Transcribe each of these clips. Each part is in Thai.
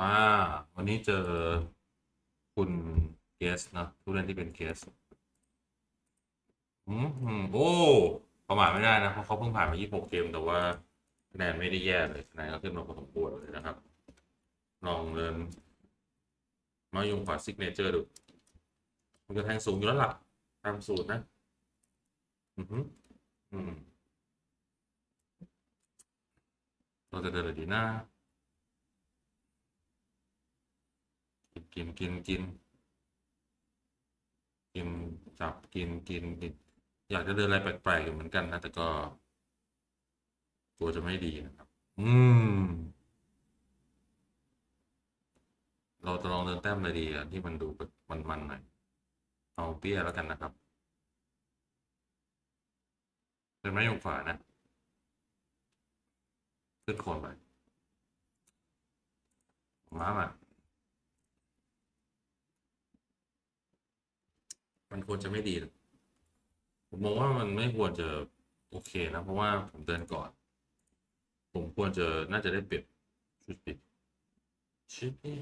อ่าวันนี้เจอคุณเกสนะผู้เล่นที่เป็นเกสอืมโอ้ประมาทไม่ได้นะเพราะเขาเพิ่งผ่านมา 26 เกม แต่ว่าคะแนนไม่ได้แย่เลยคะแนนก็ขึ้นมาพอสมควรเลยนะครับ ลองเดินมายงขวาซิกเนเจอร์ดู มันจะแทงสูงอยู่แล้วล่ะ ตามสูตรนะ อือหืออืมเราจะเดินอะไรดีนะ กินกินกิน กินจับกินกินกิน อยากจะเดินอะไรแปลกๆอยู่เหมือนกันนะ แต่ก็กลัวจะไม่ดีนะครับ อืม เราจะลองเดินแต้มอะไรดีอะที่มันดูแบบมันๆหน่อย เอาเปี้ยแล้วกันนะครับ เป็นไม้ยงฝานะขึ้นโคนไปมามา มันควรจะไม่ดี ผมมองว่ามันไม่ควรจะโอเคนะ เพราะว่าผมเดินก่อน ผมควรจะน่าจะได้เปรียบชุดปิดชิปนี่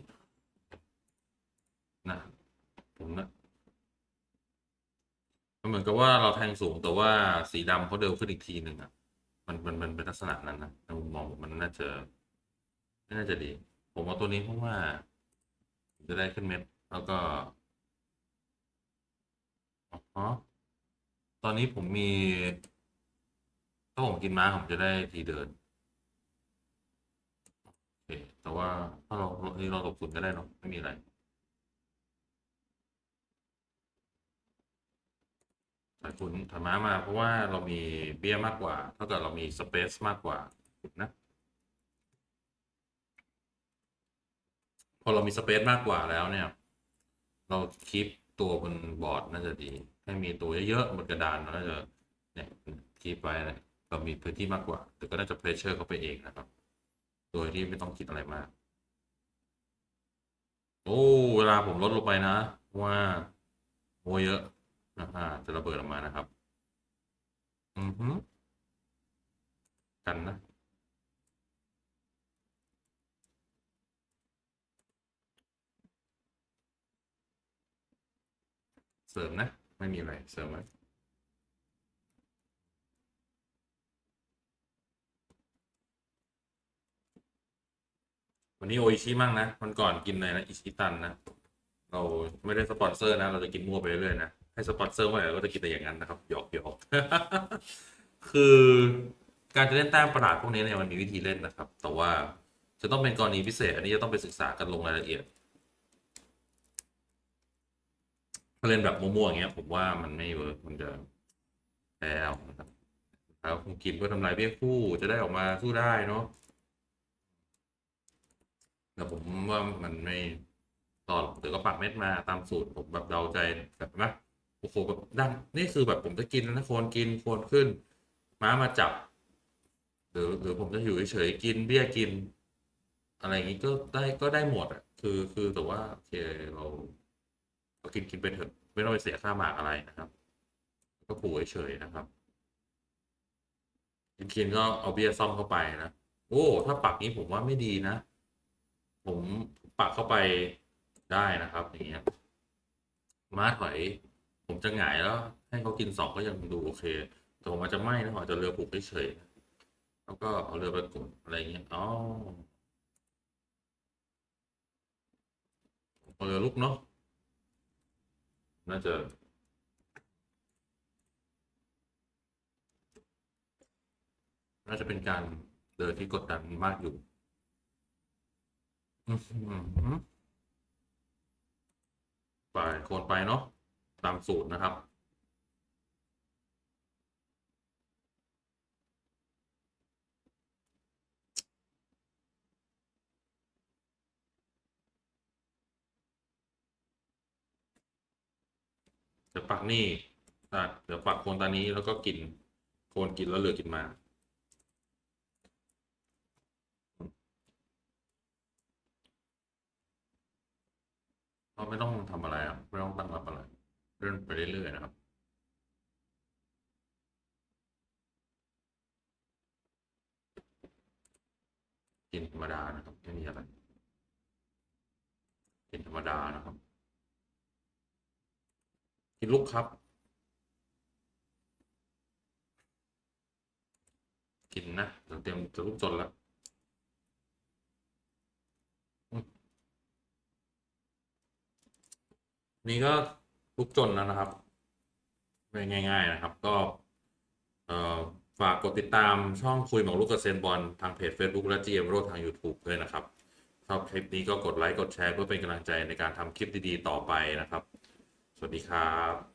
นะผมนะมันเหมือนกับว่าเราแทงสูงแต่ว่าสีดำเขาเดินขึ้นอีกทีหนึ่งอะ มันมันมันเป็นลักษณะนั้นนะในมุมมองมันน่าจะไม่น่าจะดี ผมเอาตัวนี้เพราะว่า จะได้ขึ้นเม็ด แล้วก็ อ๋อ ตอนนี้ผมมี ถ้าผมกินม้าผมจะได้ทีเดินโอเคแต่ว่าถ้าเรานี่เราตกศูนก็ได้เนอะไม่มีอะไร สายคุณถอยม้ามา เพราะว่าเรามีเบี้ยมากกว่า เท่ากับเรามีสเปซมากกว่านะพอเรามีสเปซมากกว่าแล้วเนี่ย เราคีปตัวบนบอร์ดน่าจะดี ให้มีตัวเยอะๆบนกระดานน่าจะเนี่ยคีปไว้นะเรามีพื้นที่มากกว่าแต่ก็น่าจะเพรสเชอร์เข้าไปเองนะครับ โดยที่ไม่ต้องคิดอะไรมาก โอ้เวลาผมลดลงไปนะ ว่าโมเยอะนะฮะจะระเบิดออกมานะครับ อือฮึกันนะเสริมนะ ไม่มีอะไรเสริมไว้วันนี้โออิชิมั่งนะวันก่อนกินอะไรนะอิชิตันนะ เราไม่ได้สปอนเซอร์นะ เราจะกินมั่วไปเรื่อยๆนะ ให้สปอนเซอร์เมื่อไหร่เราก็จะกินแต่อย่างนั้นนะครับหยอกหยอกคือการจะเล่นแต้มประหลาดพวกนี้เนี่ยมันมีวิธีเล่นนะครับ แต่ว่าจะต้องเป็นกรณีพิเศษ อันนี้จะต้องไปศึกษากันลงรายละเอียด ถ้าเล่นแบบมั่วๆอย่างเงี้ย ผมว่ามันไม่เวิร์กมันจะแพ้เอานะครับแล้วคงกินเพื่อทำลายเบี้ยคู่จะได้ออกมาสู้ได้เนาะแต่ผมว่ามันไม่ตอนเดี๋ยวก็ปักเม็ดมาตามสูตรผมแบบเดาใจแบบนะโอ้โหแบบดันนี่คือแบบผมจะกินแล้วนะโคนกินโคนขึ้น ม้ามาจับ หรือหรือผมจะอยู่เฉยๆกินเบี้ยกิน อะไรอย่างนี้ก็ได้ก็ได้หมดอะ คือคือแต่ว่าโอเคเรา กินกินไปเถอะไม่ต้องไปเสียค่าหมากอะไรนะครับ ก็ผูเฉยๆนะครับกินกินก็เอาเบี้ยซ่อมเข้าไปนะโอ้ ถ้าปักนี้ผมว่าไม่ดีนะ ผมปักเข้าไปได้นะครับอย่างเงี้ยม้าถอยผมจะหงายแล้ว ให้เขากินสองก็ยังดูโอเค แต่ผมอาจจะไม่นะผมอาจจะเรือผูกเฉยๆแล้วก็เอาเรือไปกดอะไรเงี้ยอ๋อเอาเรือลุกเนาะ น่าจะน่าจะเป็นการเดินที่กดดันมากอยู่ไปโคนไปเนาะตามสูตรนะครับ เดี๋ยวปักนี่อะเดี๋ยวปักโคนตานี้แล้วก็กินโคนกินแล้วเหลือกินมา เราไม่ต้องทำอะไรอะไม่ต้องตั้งรับอะไรเดินไปเรื่อยๆนะครับกินธรรมดานะครับไม่มีอะไรกินธรรมดานะครับินลูกครับ กินนะเดี๋ยวเตรียมจะลูกจนแล้วนี่ก็ลูกจนแล้วนะครับไม่ง่าย ๆ นะครับ ก็ฝากกดติดตามช่องคุยหมากรุกกับเซนบอลทางเพจ Facebook และ GM โรทาง YouTube ด้วยนะครับชอบคลิปนี้ก็กดไลค์กดแชร์เพื่อเป็นกำลังใจในการทำคลิปดี ๆ ต่อไปนะครับ สวัสดีครับ